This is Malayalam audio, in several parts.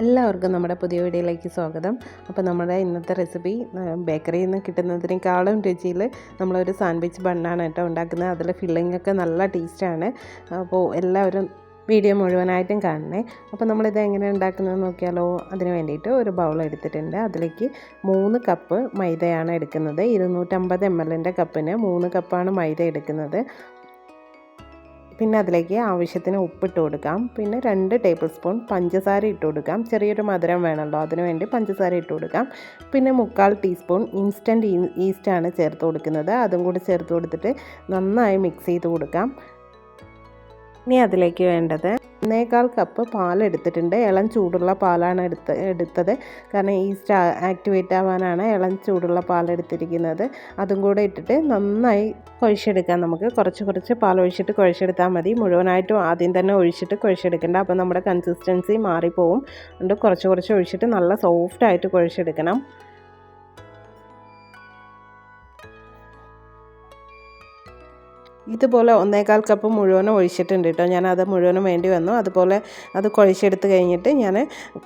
എല്ലാവർക്കും നമ്മുടെ പുതിയ വീഡിയോയിലേക്ക് സ്വാഗതം. അപ്പോൾ നമ്മുടെ ഇന്നത്തെ റെസിപ്പി ബേക്കറിയിൽ നിന്ന് കിട്ടുന്നതിനേക്കാളും രുചിയിൽ നമ്മളൊരു സാൻഡ്വിച്ച് ബണ്ണാണ് കേട്ടോ ഉണ്ടാക്കുന്നത്. അതിലെ ഫില്ലിംഗ് ഒക്കെ നല്ല ടേസ്റ്റാണ് അപ്പോൾ എല്ലാവരും വീഡിയോ മുഴുവനായിട്ടും കാണണേ. അപ്പോൾ നമ്മളിത് എങ്ങനെ ഉണ്ടാക്കുന്നത് നോക്കിയാലോ അതിന് വേണ്ടിയിട്ട് ഒരു ബൗൾ എടുത്തിട്ടുണ്ട്. അതിലേക്ക് മൂന്ന് കപ്പ് മൈദയാണ് എടുക്കുന്നത്. ഇരുന്നൂറ്റമ്പത് എം എല്ലിന്റെ കപ്പിന് മൂന്ന് കപ്പാണ് മൈദ എടുക്കുന്നത്. പിന്നെ അതിലേക്ക് ആവശ്യത്തിന് ഉപ്പിട്ട് കൊടുക്കാം. പിന്നെ രണ്ട് ടേബിൾ സ്പൂൺ പഞ്ചസാര ഇട്ട് കൊടുക്കാം. ചെറിയൊരു മധുരം വേണമല്ലോ അതിന് വേണ്ടി പഞ്ചസാര ഇട്ട് കൊടുക്കാം. പിന്നെ മുക്കാൽ ടീസ്പൂൺ ഇൻസ്റ്റന്റ് ഈസ്റ്റാണ് ചേർത്ത് കൊടുക്കുന്നത്. അതും കൂടി ചേർത്ത് കൊടുത്തിട്ട് നന്നായി മിക്സ് ചെയ്ത് കൊടുക്കാം. ഇനി അതിലേക്ക് വേണ്ടത്. ഒന്നേകാൽ കപ്പ് പാൽ എടുത്തിട്ടുണ്ട്. ഇളം ചൂടുള്ള പാലാണ് എടുത്ത് എടുത്തത്. കാരണം ഈസ്റ്റ് ആക്ടിവേറ്റ് ആവാനാണ് ഇളം ചൂടുള്ള പാൽ എടുത്തിരിക്കുന്നത്. അതും കൂടെ ഇട്ടിട്ട് നന്നായി കുഴച്ചെടുക്കാം നമുക്ക്. കുറച്ച് കുറച്ച് പാൽ ഒഴിച്ചിട്ട് കുഴച്ചെടുത്താൽ മതി. മുഴുവനായിട്ടും ആദ്യം തന്നെ ഒഴിച്ചിട്ട് കുഴച്ചെടുക്കേണ്ട. അപ്പോൾ നമ്മുടെ കൺസിസ്റ്റൻസി മാറിപ്പോവും. അതുകൊണ്ട് കുറച്ച് കുറച്ച് ഒഴിച്ചിട്ട് നല്ല സോഫ്റ്റായിട്ട് കുഴച്ചെടുക്കണം. ഇതുപോലെ ഒന്നേകാൽ കപ്പ് മുഴുവനും ഒഴിച്ചിട്ടുണ്ട് കേട്ടോ. ഞാൻ അത് മുഴുവനും വേണ്ടി വന്നു. അതുപോലെ അത് കുഴച്ചെടുത്ത് കഴിഞ്ഞിട്ട് ഞാൻ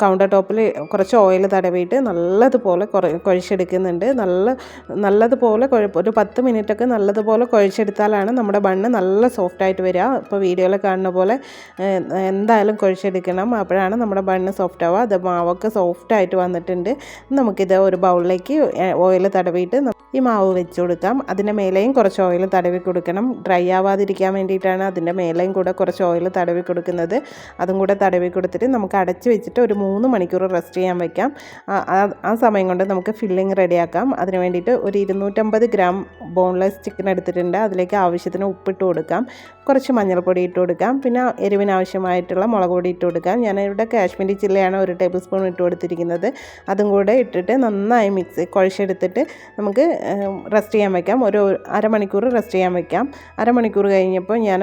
കൗണ്ടർ ടോപ്പിൽ കുറച്ച് ഓയിൽ തടവിയിട്ട് നല്ലതുപോലെ കുഴച്ചെടുക്കുന്നുണ്ട്. നല്ല നല്ലതുപോലെ ഒരു പത്ത് മിനിറ്റൊക്കെ നല്ലതുപോലെ കുഴച്ചെടുത്താലാണ് നമ്മുടെ ബണ്ണ് നല്ല സോഫ്റ്റായിട്ട് വരിക. ഇപ്പോൾ വീഡിയോയിൽ കാണുന്ന പോലെ എന്തായാലും കുഴച്ചെടുക്കണം. അപ്പോഴാണ് നമ്മുടെ ബണ്ണ് സോഫ്റ്റ് ആവുക. അത് മാവൊക്കെ സോഫ്റ്റായിട്ട് വന്നിട്ടുണ്ട്. നമുക്കിത് ഒരു ബൗളിലേക്ക് ഓയിൽ തടവിയിട്ട് ഈ മാവ് വെച്ച് കൊടുക്കാം. അതിന്റെ മേലെയും കുറച്ച് ഓയിൽ തടവി കൊടുക്കണം. ആവാതിരിക്കാൻ വേണ്ടിയിട്ടാണ് അതിന്റെ മേലെയും കൂടെ കുറച്ച് ഓയിൽ തടവി കൊടുക്കുന്നത്. അതും കൂടെ തടവി കൊടുത്തിട്ട് നമുക്ക് അടച്ച് വെച്ചിട്ട് ഒരു മൂന്ന് മണിക്കൂർ റെസ്റ്റ് ചെയ്യാൻ വയ്ക്കാം ആ സമയം കൊണ്ട് നമുക്ക് ഫില്ലിങ് റെഡിയാക്കാം അതിന് വേണ്ടിയിട്ട് ഒരു ഇരുന്നൂറ്റമ്പത് ഗ്രാം ബോൺലെസ് ചിക്കൻ എടുത്തിട്ടുണ്ട്. അതിലേക്ക് ആവശ്യത്തിന് ഉപ്പിട്ട് കൊടുക്കാം. കുറച്ച് മഞ്ഞൾപ്പൊടി ഇട്ട് കൊടുക്കാം. പിന്നെ എരിവിന് ആവശ്യമായിട്ടുള്ള മുളക് പൊടി ഇട്ട് കൊടുക്കാം. ഞാനിവിടെ കാശ്മീരി ചില്ലയാണ് ഒരു ടേബിൾ സ്പൂൺ ഇട്ട് കൊടുത്തിരിക്കുന്നത്. അതും കൂടെ ഇട്ടിട്ട് നന്നായി മിക്സ് കുഴച്ചെടുത്തിട്ട് നമുക്ക് റെസ്റ്റ് ചെയ്യാൻ വയ്ക്കാം ഒരു അരമണിക്കൂർ റെസ്റ്റ് ചെയ്യാൻ വയ്ക്കാം അരമണിക്കൂർ കഴിഞ്ഞപ്പോൾ ഞാൻ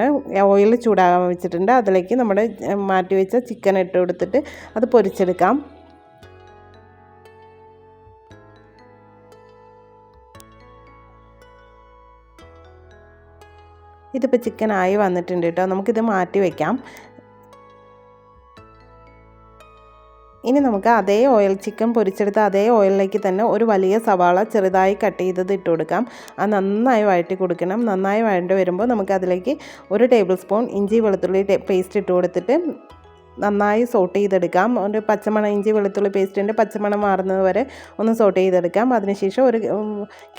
ഓയിൽ ചൂടാകാൻ വെച്ചിട്ടുണ്ട്. അതിലേക്ക് നമ്മുടെ മാറ്റി വെച്ച ചിക്കൻ ഇട്ട് കൊടുത്തിട്ട് അത് പൊരിച്ചെടുക്കാം. ഇതിപ്പോൾ ചിക്കൻ ആയി വന്നിട്ടുണ്ട് കേട്ടോ. നമുക്കിത് മാറ്റി വയ്ക്കാം ഇനി നമുക്ക് അതേ ഓയിൽ ചിക്കൻ പൊരിച്ചെടുത്ത അതേ ഓയിലിലേക്ക് തന്നെ ഒരു വലിയ സവാള ചെറുതായി കട്ട് ചെയ്തത് ഇട്ട് കൊടുക്കാം. അത് നന്നായി വഴറ്റി കൊടുക്കണം. നന്നായി വഴണ്ടി വരുമ്പോൾ നമുക്ക് അതിലേക്ക് ഒരു ടേബിൾ സ്പൂൺ ഇഞ്ചി വെളുത്തുള്ളി പേസ്റ്റ് ഇട്ട് കൊടുത്തിട്ട് നന്നായി സോട്ട് ചെയ്തെടുക്കാം. ഒരു പച്ചമണം ഇഞ്ചി വെളുത്തുള്ളി പേസ്റ്റിന്റെ പച്ചമണം മാറുന്നത് വരെ ഒന്ന് സോട്ട് ചെയ്തെടുക്കാം. അതിനുശേഷം ഒരു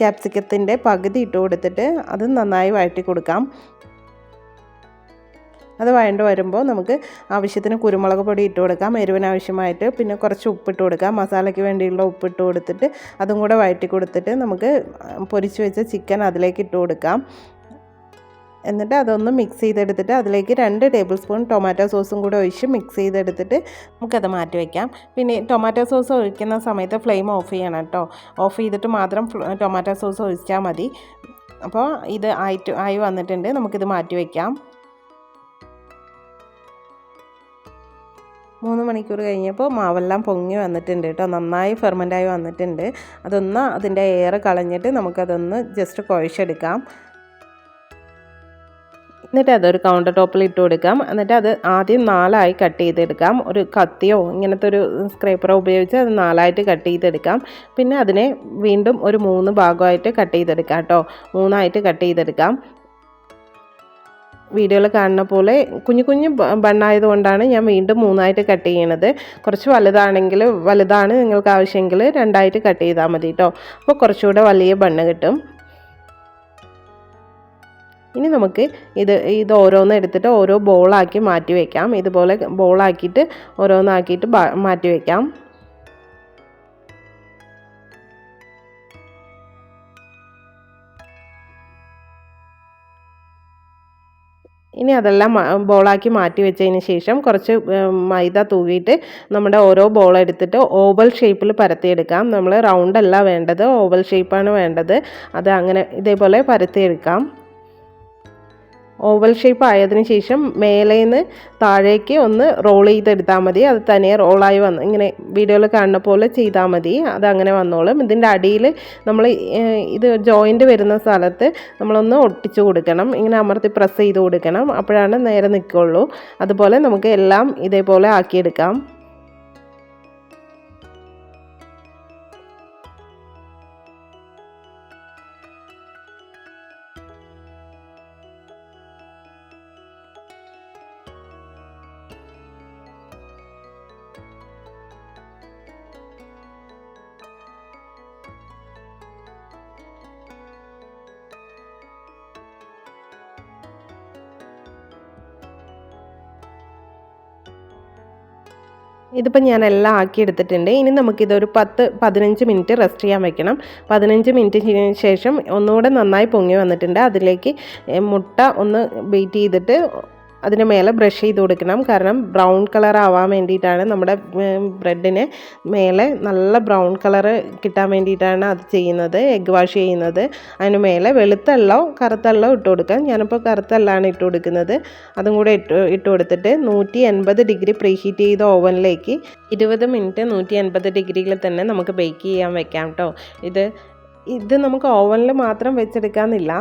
ക്യാപ്സിക്കത്തിന്റെ പകുതി ഇട്ട് കൊടുത്തിട്ട് അത് നന്നായി വഴറ്റി കൊടുക്കാം. അത് വഴണ്ട് വരുമ്പോൾ നമുക്ക് ആവശ്യത്തിന് കുരുമുളക് പൊടി ഇട്ട് കൊടുക്കാം എരിവിന് ആവശ്യമായിട്ട് പിന്നെ കുറച്ച് ഉപ്പിട്ട് കൊടുക്കാം. മസാലയ്ക്ക് വേണ്ടിയുള്ള ഉപ്പിട്ട് കൊടുത്തിട്ട് അതും കൂടെ വഴറ്റി കൊടുത്തിട്ട് നമുക്ക് പൊരിച്ച് വെച്ച ചിക്കൻ അതിലേക്ക് ഇട്ട് കൊടുക്കാം. എന്നിട്ട് അതൊന്ന് മിക്സ് ചെയ്തെടുത്തിട്ട് അതിലേക്ക് രണ്ട് ടേബിൾ സ്പൂൺ ടൊമാറ്റോ സോസും കൂടെ ഒഴിച്ച് മിക്സ് ചെയ്തെടുത്തിട്ട് നമുക്കത് മാറ്റി വയ്ക്കാം പിന്നെ ടൊമാറ്റോ സോസ് ഒഴിക്കുന്ന സമയത്ത് ഫ്ലെയിം ഓഫ് ചെയ്യണം കേട്ടോ. ഓഫ് ചെയ്തിട്ട് മാത്രം ടൊമാറ്റോ സോസ് ഒഴിച്ചാൽ മതി. അപ്പോൾ ഇത് ആയിട്ട് ആയി വന്നിട്ടുണ്ട്. നമുക്കിത് മാറ്റി വയ്ക്കാം മൂന്ന് മണിക്കൂർ കഴിഞ്ഞപ്പോൾ മാവെല്ലാം പൊങ്ങി വന്നിട്ടുണ്ട് കേട്ടോ. നന്നായി ഫെർമെന്റായി വന്നിട്ടുണ്ട്. അതൊന്ന് അതിന്റെ എയർ കളഞ്ഞിട്ട് നമുക്കതൊന്ന് ജസ്റ്റ് കുഴച്ചെടുക്കാം. എന്നിട്ട് അതൊരു കൗണ്ടർ ടോപ്പിൽ ഇട്ട് കൊടുക്കാം. എന്നിട്ട് അത് ആദ്യം നാലായി കട്ട് ചെയ്തെടുക്കാം. ഒരു കത്തിയോ ഇങ്ങനത്തെ ഒരു സ്ക്രേപ്പറോ ഉപയോഗിച്ച് അത് നാലായിട്ട് കട്ട് ചെയ്തെടുക്കാം. പിന്നെ അതിനെ വീണ്ടും ഒരു മൂന്ന് ഭാഗമായിട്ട് കട്ട് ചെയ്തെടുക്കാം കേട്ടോ. മൂന്നായിട്ട് കട്ട് ചെയ്തെടുക്കാം. വീഡിയോയിൽ കാണുന്ന പോലെ കുഞ്ഞു കുഞ്ഞു ബണ്ണായതുകൊണ്ടാണ് ഞാൻ വീണ്ടും മൂന്നായിട്ട് കട്ട് ചെയ്യണത്. കുറച്ച് വലുതാണെങ്കിൽ വലുതാണ് നിങ്ങൾക്ക് ആവശ്യമെങ്കിൽ രണ്ടായിട്ട് കട്ട് ചെയ്താൽ മതി കേട്ടോ. അപ്പോൾ കുറച്ചുകൂടെ വലിയ ബണ്ണ് കിട്ടും. ഇനി നമുക്ക് ഇത് ഇത് ഓരോന്ന് എടുത്തിട്ട് ഓരോ ബോളാക്കി മാറ്റി വയ്ക്കാം ഇതുപോലെ ബോളാക്കിയിട്ട് ഓരോന്നാക്കിയിട്ട് മാറ്റി വയ്ക്കാം ഇനി അതെല്ലാം ബോളാക്കി മാറ്റി വെച്ചതിന് ശേഷം കുറച്ച് മൈദ തൂവിയിട്ട് നമ്മുടെ ഓരോ ബോൾ എടുത്തിട്ട് ഓവൽ ഷേപ്പിൽ പരത്തിയെടുക്കാം. നമ്മൾ റൗണ്ട് അല്ല വേണ്ടത് ഓവൽ ഷേപ്പാണ് വേണ്ടത്. അത് അങ്ങനെ ഇതേപോലെ പരത്തിയെടുക്കാം. ഓവൽ ഷേപ്പ് ആയതിന് ശേഷം മേലേന്ന് താഴേക്ക് ഒന്ന് റോൾ ചെയ്തെടുത്താൽ മതി. അത് തനിയെ റോളായി വന്ന് ഇങ്ങനെ വീഡിയോയിൽ കാണുന്ന പോലെ ചെയ്താൽ മതി. അത് അങ്ങനെ വന്നോളും. ഇതിന്റെ അടിയിൽ നമ്മൾ ഇത് ജോയിന്റ് വരുന്ന സ്ഥലത്ത് നമ്മളൊന്ന് ഒട്ടിച്ചു കൊടുക്കണം. ഇങ്ങനെ അമർത്തി പ്രസ് ചെയ്ത് കൊടുക്കണം. അപ്പോഴാണ് നേരെ നിൽക്കുള്ളൂ അതുപോലെ നമുക്ക് എല്ലാം ഇതേപോലെ ആക്കിയെടുക്കാം. ഇതിപ്പോൾ ഞാൻ എല്ലാം ആക്കി എടുത്തിട്ടുണ്ട് ഇനി നമുക്കിതൊരു പത്ത് പതിനഞ്ച് മിനിറ്റ് റെസ്റ്റ് ചെയ്യാൻ വെക്കണം. പതിനഞ്ച് മിനിറ്റ് ശേഷം ഒന്നുകൂടെ നന്നായി പൊങ്ങി വന്നിട്ടുണ്ട്. അതിലേക്ക് മുട്ട ഒന്ന് ബീറ്റ് ചെയ്തിട്ട് അതിന് മേലെ ബ്രഷ് ചെയ്ത് കൊടുക്കണം. കാരണം ബ്രൗൺ കളർ ആവാൻ വേണ്ടിയിട്ടാണ് നമ്മുടെ ബ്രെഡിന് മേലെ നല്ല ബ്രൗൺ കളർ കിട്ടാൻ വേണ്ടിയിട്ടാണ് അത് ചെയ്യുന്നത് എഗ്ഗ് വാഷ് ചെയ്യുന്നത്. അതിന് മേലെ വെളുത്ത എള്ളോ കറുത്ത എള്ളോ ഇട്ട് കൊടുക്കാം. ഞാനിപ്പോൾ കറുത്ത എള്ളാണ് ഇട്ട് കൊടുക്കുന്നത്. അതും കൂടെ ഇട്ട് ഇട്ട് കൊടുത്തിട്ട് നൂറ്റി എൺപത് ഡിഗ്രി പ്രീഹീറ്റ് ചെയ്ത ഓവനിലേക്ക് ഇരുപത് മിനിറ്റ് നൂറ്റി എൺപത് ഡിഗ്രിയിൽ തന്നെ നമുക്ക് ബേക്ക് ചെയ്യാൻ വെക്കാം കേട്ടോ. ഇത് ഇത് നമുക്ക് ഓവനിൽ മാത്രം വെച്ചെടുക്കാമെന്നില്ല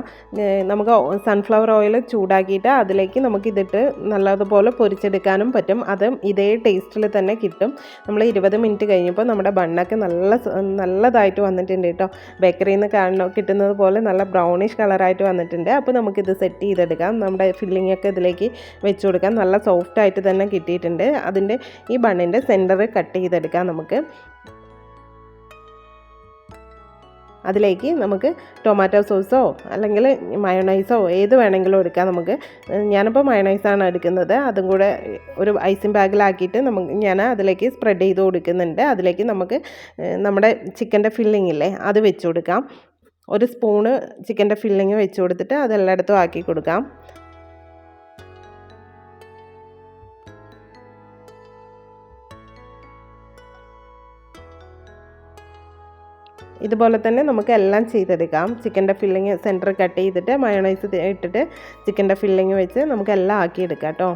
നമുക്ക് സൺഫ്ലവർ ഓയിൽ ചൂടാക്കിയിട്ട് അതിലേക്ക് നമുക്ക് ഇതിട്ട് നല്ലതുപോലെ പൊരിച്ചെടുക്കാനും പറ്റും. അതും ഇതേ ടേസ്റ്റിൽ തന്നെ കിട്ടും. നമ്മൾ ഇരുപത് മിനിറ്റ് കഴിഞ്ഞപ്പോൾ നമ്മുടെ ബണ്ണൊക്കെ നല്ല നല്ലതായിട്ട് വന്നിട്ടുണ്ട് കേട്ടോ. ബേക്കറിയിൽ നിന്ന് കാണുന്ന കിട്ടുന്നത് പോലെ നല്ല ബ്രൗണിഷ് കളറായിട്ട് വന്നിട്ടുണ്ട്. അപ്പോൾ നമുക്കിത് സെറ്റ് ചെയ്തെടുക്കാം. നമ്മുടെ ഫില്ലിംഗ് ഒക്കെ ഇതിലേക്ക് വെച്ച് കൊടുക്കാം. നല്ല സോഫ്റ്റായിട്ട് തന്നെ കിട്ടിയിട്ടുണ്ട്. അതിന്റെ ഈ ബണ്ണിന്റെ സെന്റർ കട്ട് ചെയ്തെടുക്കാം നമുക്ക്. അതിലേക്ക് നമുക്ക് ടൊമാറ്റോ സോസോ അല്ലെങ്കിൽ മയോണൈസോ ഏത് വേണമെങ്കിലും എടുക്കാം നമുക്ക്. ഞാനിപ്പോൾ മയോണൈസാണ് എടുക്കുന്നത്. അതും കൂടെ ഒരു ഐസിങ് ബാഗിലാക്കിയിട്ട് നമുക്ക് ഞാൻ അതിലേക്ക് സ്പ്രെഡ് ചെയ്ത് കൊടുക്കുന്നുണ്ട്. അതിലേക്ക് നമുക്ക് നമ്മുടെ ചിക്കന്റെ ഫില്ലിംഗ് ഇല്ലേ അത് വെച്ച് കൊടുക്കാം. ഒരു സ്പൂണ് ചിക്കന്റെ ഫില്ലിങ് വെച്ച് കൊടുത്തിട്ട് അതെല്ലായിടത്തും ആക്കി കൊടുക്കാം. ഇതുപോലെ തന്നെ നമുക്ക് എല്ലാം ചെയ്തെടുക്കാം. ചിക്കന്റെ ഫില്ലിങ് സെന്റർ കട്ട് ചെയ്തിട്ട് മയോണൈസ് ഇട്ടിട്ട് ചിക്കന്റെ ഫില്ലിങ് വെച്ച് നമുക്ക് എല്ലാം ആക്കിയെടുക്കാം കേട്ടോ.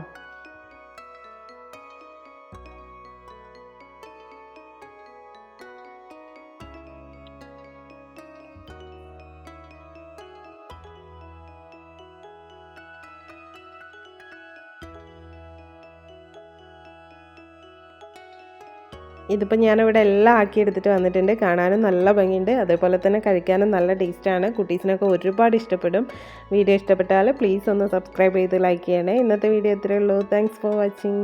ഇതിപ്പോൾ ഞാനിവിടെ എല്ലാം ആക്കി എടുത്തിട്ട് വന്നിട്ടുണ്ട്. കാണാനും നല്ല ഭംഗിയുണ്ട്. അതേപോലെ തന്നെ കഴിക്കാനും നല്ല ടേസ്റ്റാണ്. കുട്ടീസിനൊക്കെ ഒരുപാട് ഇഷ്ടപ്പെടും. വീഡിയോ ഇഷ്ടപ്പെട്ടാൽ പ്ലീസ് ഒന്ന് സബ്സ്ക്രൈബ് ചെയ്ത് ലൈക്ക് ചെയ്യണേ. ഇന്നത്തെ വീഡിയോ ഇത്രയേ ഉള്ളൂ. Thanks for watching